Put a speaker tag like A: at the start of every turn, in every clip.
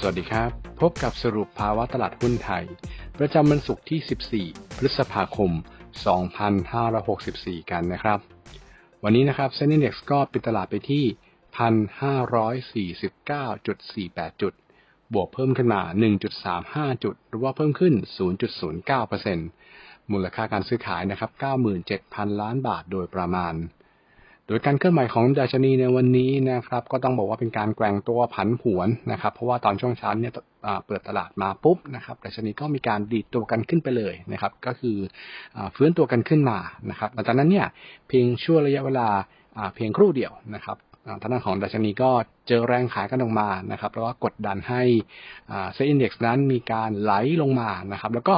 A: สวัสดีครับ พบกับสรุปภาวะตลาดหุ้นไทย ประจำวันศุกร์ที่ 14 พฤษภาคม 2564 กันนะครับ วันนี้นะครับเซ็นดี Index ก็ปิดตลาดไปที่ 1,549.48 จุด บวกเพิ่มขึ้นมา 1.35 จุด หรือว่าเพิ่มขึ้น 0.09%มูลค่าการซื้อขายนะครับ 97,000 ล้านบาทโดยประมาณ โดยการเคลื่อนไหวของดัชนีในวันนี้นะครับ ก็ต้องบอกว่าเป็นการแกว่งตัวผันผวนนะครับ เพราะว่าตอนช่วงเช้าเนี่ยเปิดตลาดมาปุ๊บนะครับดัชนีก็มีการดีดตัวกันขึ้นไปเลยนะครับ ก็คือฟื้นตัวกันขึ้นมานะครับหลังจากนั้นเนี่ยเพียงช่วงระยะเวลาเพียงครู่เดียวนะครับอ่าทางด้านของดัชนีก็เจอแรงขายกันออกมานะครับ แล้วก็กดดันให้เซ็นดี Index นั้นมีการไหลลงมานะครับ แล้วก็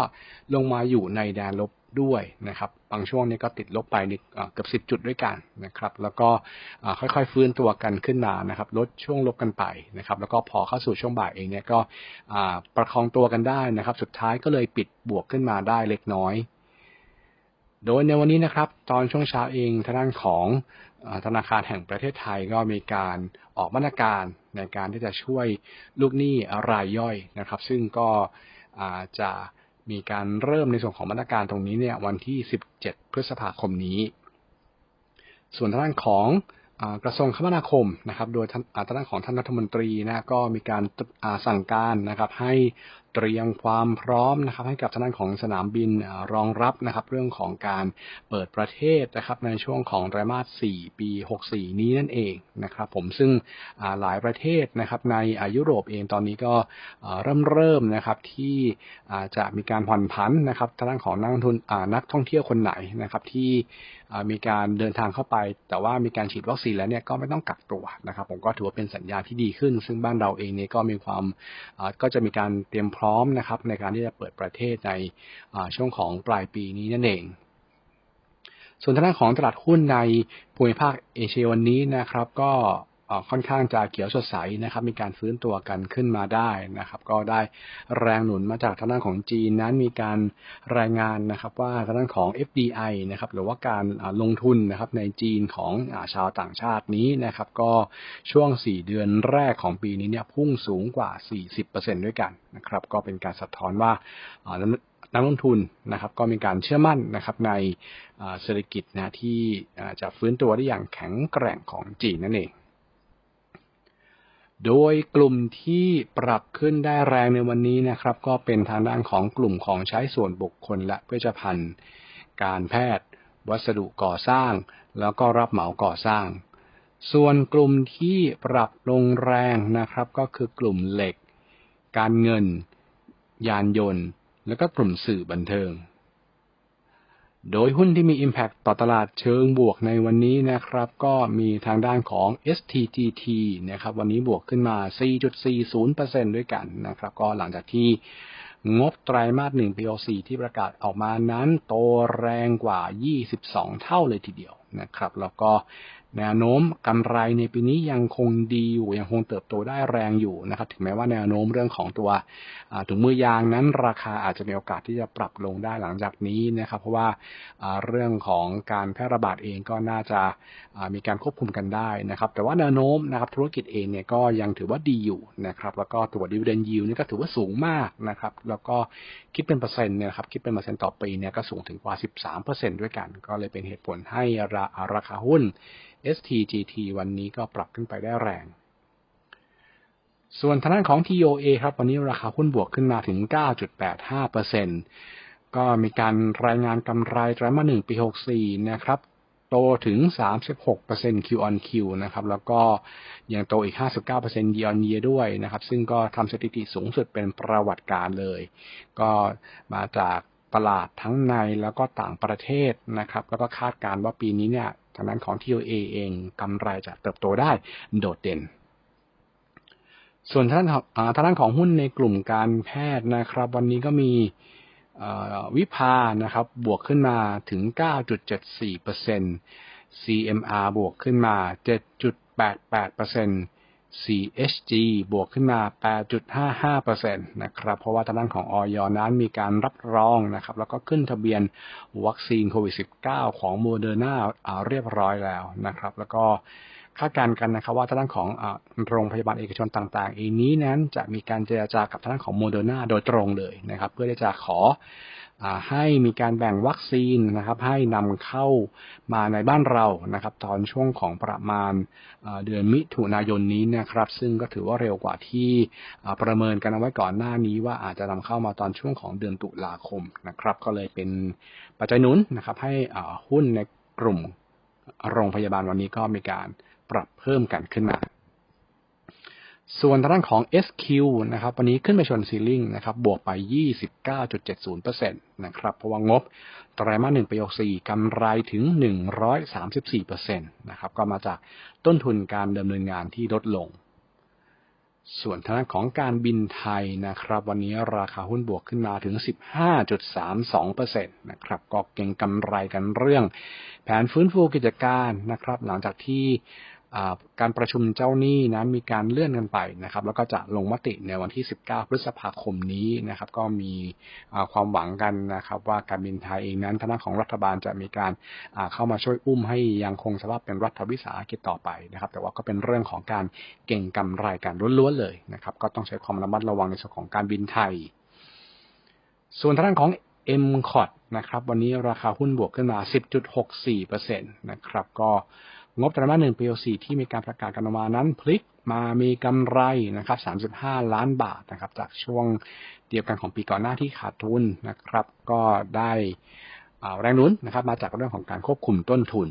A: ลงมาอยู่ในแดนลบ ด้วยนะครับบางช่วงนี้ก็ติดลบไปนิดอ่เกือบ10 จุดด้วยกันนะครับ แล้วก็ค่อยๆฟื้นตัวกันขึ้นมานะครับลดช่วงลบกันไปนะครับ แล้วก็พอเข้าสู่ช่วงบ่ายเองเนี่ยก็ประคองตัวกันได้นะครับ สุดท้ายก็เลยปิดบวกขึ้นมาได้เล็กน้อย โดยในวันนี้นะครับ ตอนช่วงเช้าเองทางด้านของธนาคารแห่งประเทศไทยก็มีการออกมาตรการในการที่จะช่วยลูกหนี้รายย่อยนะครับ ซึ่งก็จะ มีการเริ่มในส่วนของมาตรการตรงนี้เนี่ยวันที่ 17 พฤษภาคมนี้ ส่วนทางด้านของอกระทรวงคมนาคมนะครับ โดยทานอ่าทางด้านของท่านรัฐมนตรีนะก็มีการสั่งการนะครับให้ เตรียมความพร้อมนะครับ ให้กับทางด้านของสนามบินรองรับนะครับ เรื่องของการเปิดประเทศนะครับ ในช่วงของไตรมาส 4 ปี 64 นี้นั่นเองนะครับ ผมซึ่งหลายประเทศนะครับในยุโรปเองตอนนี้ก็เริ่มเริ่มนะครับที่จะมีการผ่อนผันนะครับทางด้านของนักทุนอ่านักท่องเที่ยวคนไหนนะครับที่มีการเดินทางเข้าไป แต่ว่ามีการฉีดวัคซีนแล้วเนี่ยก็ไม่ต้องกักตัวนะครับ ผมก็ถือว่าเป็นสัญญาณที่ดีขึ้น ซึ่งบ้านเราเองเนี่ยก็มีความก็จะมีการเตรียมพร้อมนะครับในการที่จะเปิดประเทศในช่วงของปลายปีนี้นั่นเอง ส่วนทางด้านของตลาดหุ้นในภูมิภาคเอเชียวันนี้นะครับ ก็ ค่อนข้างจะเขียวสดใสนะครับ มีการฟื้นตัวกันขึ้นมาได้นะครับ ก็ได้แรงหนุนมาจากทางด้านของจีนนั้นมีการรายงานนะครับ ว่าทางด้านของ FDI นะครับหรือว่าการลงทุนนะครับในจีนของชาวต่างชาตินี้นะครับ ก็ช่วง 4 เดือนแรกของปีนี้เนี่ยพุ่งสูงกว่า 40%ด้วยกันนะครับ ก็เป็นการสะท้อนว่านักลงทุนนะครับก็มีการเชื่อมั่นนะครับในเศรษฐกิจนะที่จะฟื้นตัวได้อย่างแข็งแกร่งของจีนนั่นเอง โดยกลุ่มที่ปรับขึ้นได้แรงในวันนี้นะครับ ก็เป็นทางด้านของกลุ่มของใช้ส่วนบุคคลและเวชภัณฑ์ การแพทย์ วัสดุก่อสร้าง แล้วก็รับเหมาก่อสร้าง ส่วนกลุ่มที่ปรับลงแรงนะครับ ก็คือกลุ่มเหล็ก การเงิน ยานยนต์ แล้วก็กลุ่มสื่อบันเทิง โดยหุ้นที่มี Impact ต่อตลาดเชิงบวกในวันนี้นะครับ ก็มีทางด้านของ STGT นะครับวันนี้บวกขึ้นมา 4.40%ด้วยกันนะครับ ก็หลังจากที่งบไตรมาส1ปี 64 ที่ประกาศออกมานั้น โตแรงกว่า 22 เท่าเลยทีเดียว นะครับ แล้วก็แนวโน้มกำไรในปีนี้ยังคงดีอยู่ยังคงเติบโตได้แรงอยู่นะครับ ถึงแม้ว่าแนวโน้มเรื่องของตัวถุงมือยางนั้นราคาอาจจะมีโอกาสที่จะปรับลงได้หลังจากนี้นะครับ เพราะว่าเรื่องของการแพร่ระบาดเองก็น่าจะมีการควบคุมกันได้นะครับ แต่ว่าแนวโน้มนะครับธุรกิจเองเนี่ยก็ยังถือว่าดีอยู่นะครับ แล้วก็ตัว dividend yield นี่ก็ถือว่าสูงมากนะครับ แล้วก็คิดเป็นเปอร์เซ็นต์เนี่ยนะครับคิดเป็นเปอร์เซ็นต์ต่อปีเนี่ยก็สูงถึงกว่า 13%ด้วยกัน ก็เลยเป็นเหตุผลให้ราราคาหุ้น STGT วันนี้ก็ปรับขึ้นไปได้แรง ส่วนทางด้านของ TOA ครับ วันนี้ราคาหุ้นบวกขึ้นมาถึง 9.85%ก็มีการรายงานกำไรไตรมาส1ปี 64 นะครับโตถึง 36% Q on Q นะครับ แล้วก็ยังโตอีก 59% Year on Year ด้วยนะครับ ซึ่งก็ทำสถิติสูงสุดเป็นประวัติการเลย ก็มาจาก ตลาดทั้งในแล้วก็ต่างประเทศนะครับ แล้วก็คาดการณ์ว่าปีนี้เนี่ยทางด้านของ TOA เองกำไรจะเติบโตได้โดดเด่น ส่วนทางด้านของอ่าทางด้านของหุ้นในกลุ่มการแพทย์นะครับ วันนี้ก็มีวิภานะครับ บวกขึ้นมาถึง 9.74% CMR บวกขึ้นมา 7.88% CHG บวกขึ้นมา 8.55%นะครับ เพราะว่าทางด้านของออยนั้นมีการรับรองนะครับ แล้วก็ขึ้นทะเบียนวัคซีนโควิด -19 ของโมเดอร์นาเรียบร้อยแล้วนะครับ แล้วก็ คาดการณ์กันนะครับว่าทางด้านของโรงพยาบาลเอกชนต่างๆเองนี้นั้นจะมีการเจรจากับทางด้านของโมเดอร์นาโดยตรงเลยนะครับ เพื่อที่จะขอให้มีการแบ่งวัคซีนนะครับ ให้นำเข้ามาในบ้านเรานะครับ ตอนช่วงของประมาณเดือนมิถุนายนนี้นะครับ ซึ่งก็ถือว่าเร็วกว่าที่ประเมินกันเอาไว้ก่อนหน้านี้ ว่าอาจจะนำเข้ามาตอนช่วงของเดือนตุลาคมนะครับ ก็เลยเป็นปัจจัยหนุนนะครับ ให้หุ้นในกลุ่มโรงพยาบาลวันนี้ก็มีการ ปรับเพิ่มกันขึ้นมา ส่วนทางด้านของ SQ นะครับ วันนี้ขึ้นไปชนซีลิงนะครับ บวกไป 29.70%นะครับ เพราะว่างบไตรมาสหนึ่งปี64กำไรถึง 134%นะครับ ก็มาจากต้นทุนการดำเนินงานที่ลดลงส่วนทางด้านของการบินไทยนะครับ วันนี้ราคาหุ้นบวกขึ้นมาถึง 15.32%นะครับก็เก่งกำไรกันเรื่อง แผนฟื้นฟูกิจการนะครับ หลังจากที่ การประชุมเจ้าหนี้นะมีการเลื่อนกันไปนะครับ แล้วก็จะลงมติในวันที่ 19 พฤษภาคมนี้นะครับ ก็มีความหวังกันนะครับ ว่าการบินไทยเองนั้นทางของรัฐบาลจะมีการเข้ามาช่วยอุ้มให้ยังคงสภาพเป็นรัฐวิสาหกิจต่อไปนะครับ แต่ว่าก็เป็นเรื่องของการเก่งกำไรกันล้วนๆเลยนะครับ ก็ต้องใช้ความระมัดระวังในส่วนของการบินไทย ส่วนทางด้านของ m c o t นะครับ วันนี้ราคาหุ้นบวกขึ้นมา 10.64%นะครับก็ งบไตรมาสหนึ่งปี4ที่มีการประกาศกันออกมานั้นพลิกมามีกำไรนะครับ 35 ล้านบาทนะครับ จากช่วงเดียวกันของปีก่อนหน้าที่ขาดทุนนะครับ ก็ได้แรงนุนนะครับ มาจากเรื่องของการควบคุมต้นทุน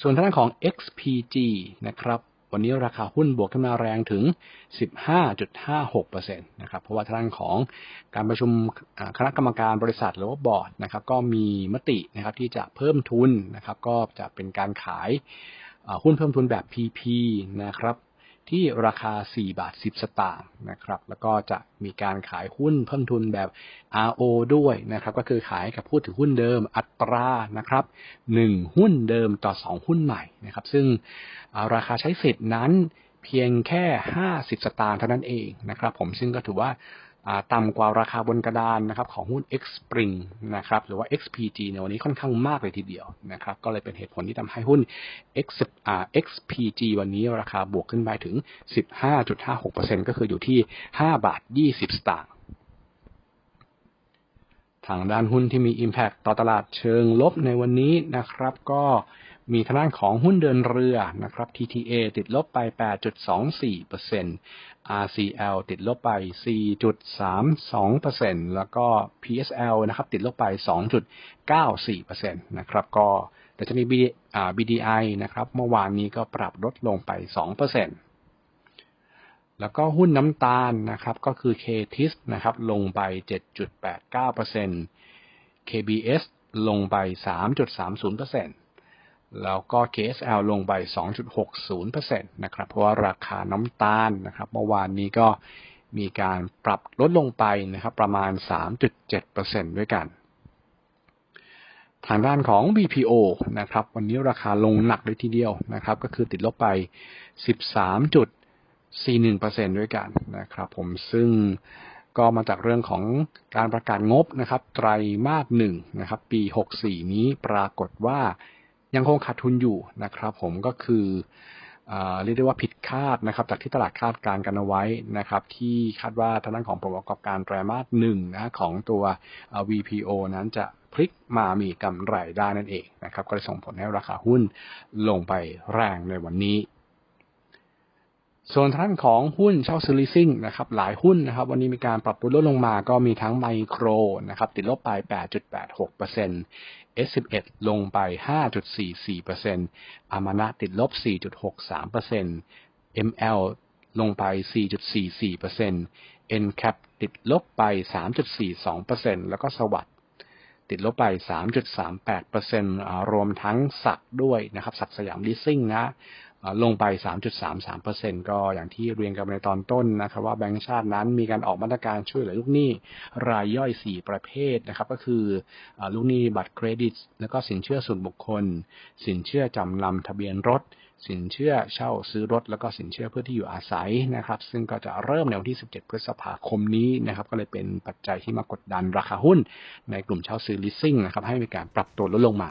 A: ส่วนทางด้านของ XPG นะครับ วันนี้ราคาหุ้นบวกขึ้นมาแรงถึง 15.56%นะครับเพราะว่าทางของการประชุมคณะกรรมการบริษัทหรือว่าบอร์ดนะครับก็มีมตินะครับที่จะเพิ่มทุนนะครับก็จะเป็นการขายหุ้นเพิ่มทุนแบบ PP นะครับ ที่ราคา 4 บาท 10 สตางค์นะครับ แล้วก็จะมีการขายหุ้นเพิ่มทุนแบบ RO ด้วยนะครับ ก็คือขายกับผู้ถือหุ้นเดิมอัตรานะครับ 1 หุ้นเดิมต่อ 2 หุ้นใหม่นะครับ ซึ่งราคาใช้สิทธิ์นั้นเพียงแค่ 50 สตางค์เท่านั้นเองนะครับ ผมซึ่งก็ถือว่า ต่ำกว่าราคาบนกระดานนะครับของหุ้น X Spring นะครับหรือว่า XPG ในวันนี้ค่อนข้างมากเลยทีเดียวนะครับก็เลยเป็นเหตุผลที่ทำให้หุ้น X XPG วันนี้ราคาบวกขึ้นไปถึง 15.56%ก็คืออยู่ที่ 5 บาท 20 สตางค์ทางด้านหุ้นที่มี Impact ต่อตลาดเชิงลบในวันนี้นะครับ ก็ มีทางด้านของหุ้นเดินเรือนะครับ TTA ติดลบไป 8.24% RCL ติดลบไป 4.32%แล้วก็ PSL นะครับ ติดลบไป 2.94%นะครับ ก็แต่จะมี BDI นะครับ เมื่อวานนี้ก็ปรับลดลงไป 2%แล้วก็หุ้นน้ำตาลนะครับ ก็คือ KTIS นะครับ ลงไป 7.89% KBS ลงไป 3.30% แล้วก็ KSL ลงไป 2.60%นะครับ เพราะว่าราคาน้ำตาลนะครับ เมื่อวานนี้ก็มีการปรับลดลงไปนะครับประมาณ 3.7%ด้วยกัน ทางด้านของ BPO นะครับ วันนี้ราคาลงหนักเลยทีเดียวนะครับ ก็คือติดลบไป 13.41%ด้วยกันนะครับ ผมซึ่งก็มาจากเรื่องของการประกาศงบนะครับ ไตรมาสหนึ่งนะครับ ปี 64 นี้ปรากฏว่า ยังคงขาดทุนอยู่นะครับผมก็คือเรียกได้ว่าผิดคาดนะครับ จากที่ตลาดคาดการกันเอาไว้นะครับ ที่คาดว่าทางด้านของผลประกอบการไตรมาสหนึ่งนะของตัว VPO นั้นจะพลิกมามีกำไรได้นั่นเองนะครับ ก็เลยส่งผลให้ราคาหุ้นลงไปแรงในวันนี้ ส่วนท่านของหุ้นเช่าซื้อลิซิ่งนะครับ หลายหุ้นนะครับ วันนี้มีการปรับตัวลดลงมาก็มีทั้งไมโครนะครับ ติดลบไป 8.86% S11 ลงไป 5.44%อามานะติดลบ 4.63% ML ลงไป 4.44% NCAP ติดลบไป 3.42%แล้วก็สวัสดติดลบไป 3.38%รวมทั้งสักด้วยนะครับ สักสยามลิสซิ่งนะ ลงไป 3.33%ก็อย่างที่เรียนกันในตอนต้นนะครับว่าแบงก์ชาตินั้นมีการออกมาตรการช่วยเหลือลูกหนี้รายย่อย 4 ประเภทนะครับ ก็คืออลูกหนี้บัตรเครดิต แล้วก็สินเชื่อส่วนบุคคล สินเชื่อจำนำทะเบียนรถ สินเชื่อเช่าซื้อรถ แล้วก็สินเชื่อเพื่อที่อยู่อาศัยนะครับ ซึ่งก็จะเริ่มในวันที่ 17 พฤษภาคมนี้นะครับ ก็เลยเป็นปัจจัยที่มากดดันราคาหุ้น ในกลุ่มเช่าซื้อ leasing นะครับให้มีการปรับตัวลดลงมา